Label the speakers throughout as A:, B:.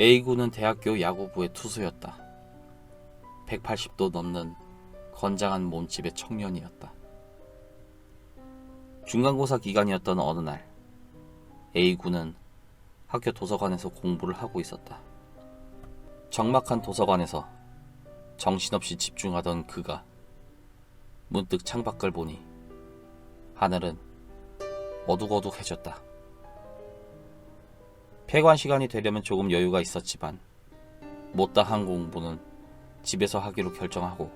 A: A군은 대학교 야구부의 투수였다. 180도 넘는 건장한 몸집의 청년이었다. 중간고사 기간이었던 어느 날, A군은 학교 도서관에서 공부를 하고 있었다. 적막한 도서관에서 정신없이 집중하던 그가 문득 창밖을 보니 하늘은 어둑어둑해졌다. 폐관 시간이 되려면 조금 여유가 있었지만 못다 한 공부는 집에서 하기로 결정하고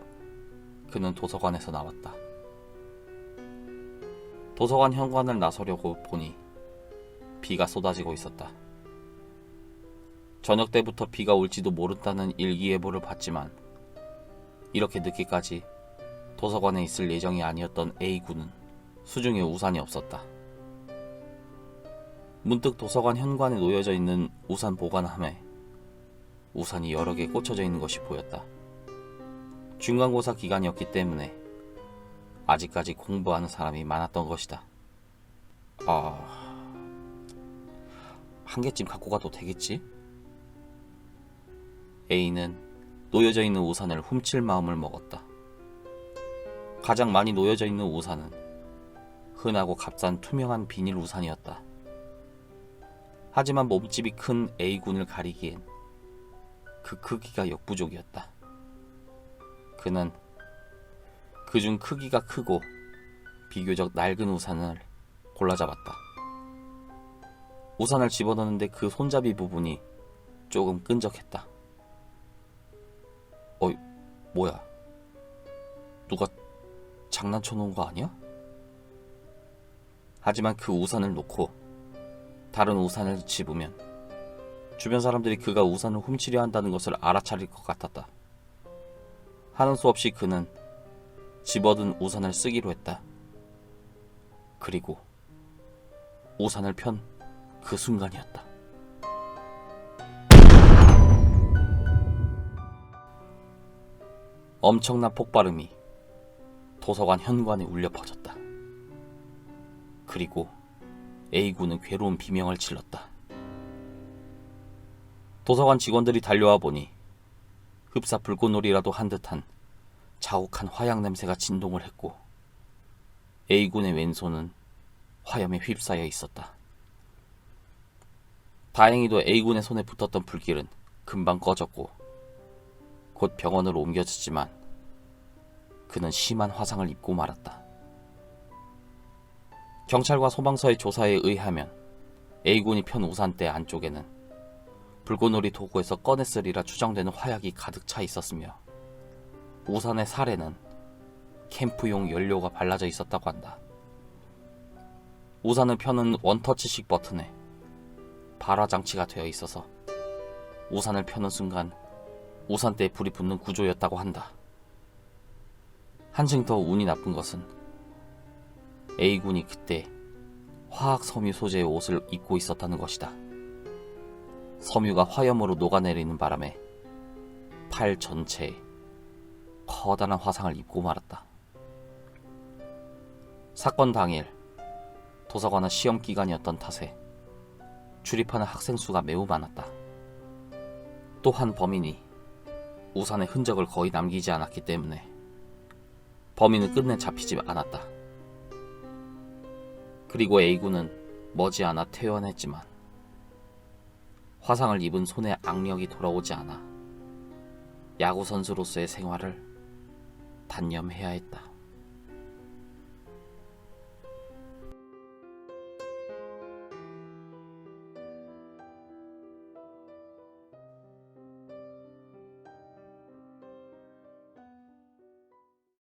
A: 그는 도서관에서 나왔다. 도서관 현관을 나서려고 보니 비가 쏟아지고 있었다. 저녁 때부터 비가 올지도 모른다는 일기예보를 봤지만 이렇게 늦게까지 도서관에 있을 예정이 아니었던 A군은 수중에 우산이 없었다. 문득 도서관 현관에 놓여져 있는 우산 보관함에 우산이 여러 개 꽂혀져 있는 것이 보였다. 중간고사 기간이었기 때문에 아직까지 공부하는 사람이 많았던 것이다. 아, 한 개쯤 갖고 가도 되겠지? A는 놓여져 있는 우산을 훔칠 마음을 먹었다. 가장 많이 놓여져 있는 우산은 흔하고 값싼 투명한 비닐 우산이었다. 하지만 몸집이 큰 A군을 가리기엔 그 크기가 역부족이었다. 그는 그중 크기가 크고 비교적 낡은 우산을 골라 잡았다. 우산을 집어넣는데 그 손잡이 부분이 조금 끈적했다. 어이, 뭐야? 누가 장난쳐 놓은 거 아니야? 하지만 그 우산을 놓고 다른 우산을 집으면 주변 사람들이 그가 우산을 훔치려 한다는 것을 알아차릴 것 같았다. 하는 수 없이 그는 집어든 우산을 쓰기로 했다. 그리고 우산을 편 그 순간이었다. 엄청난 폭발음이 도서관 현관에 울려 퍼졌다. 그리고 A군은 괴로운 비명을 질렀다. 도서관 직원들이 달려와 보니 흡사 불꽃놀이라도 한 듯한 자욱한 화약 냄새가 진동을 했고 A군의 왼손은 화염에 휩싸여 있었다. 다행히도 A군의 손에 붙었던 불길은 금방 꺼졌고 곧 병원으로 옮겨졌지만 그는 심한 화상을 입고 말았다. 경찰과 소방서의 조사에 의하면 A군이 편 우산대 안쪽에는 불꽃놀이 도구에서 꺼냈으리라 추정되는 화약이 가득 차 있었으며 우산의 살에는 캠프용 연료가 발라져 있었다고 한다. 우산을 펴는 원터치식 버튼에 발화 장치가 되어 있어서 우산을 펴는 순간 우산대에 불이 붙는 구조였다고 한다. 한층 더 운이 나쁜 것은 A군이 그때 화학 섬유 소재의 옷을 입고 있었다는 것이다. 섬유가 화염으로 녹아내리는 바람에 팔 전체에 커다란 화상을 입고 말았다. 사건 당일 도서관은 시험 기간이었던 탓에 출입하는 학생 수가 매우 많았다. 또한 범인이 우산의 흔적을 거의 남기지 않았기 때문에 범인은 끝내 잡히지 않았다. 그리고 A군은 머지않아 퇴원했지만 화상을 입은 손에 악력이 돌아오지 않아 야구 선수로서의 생활을 단념해야 했다.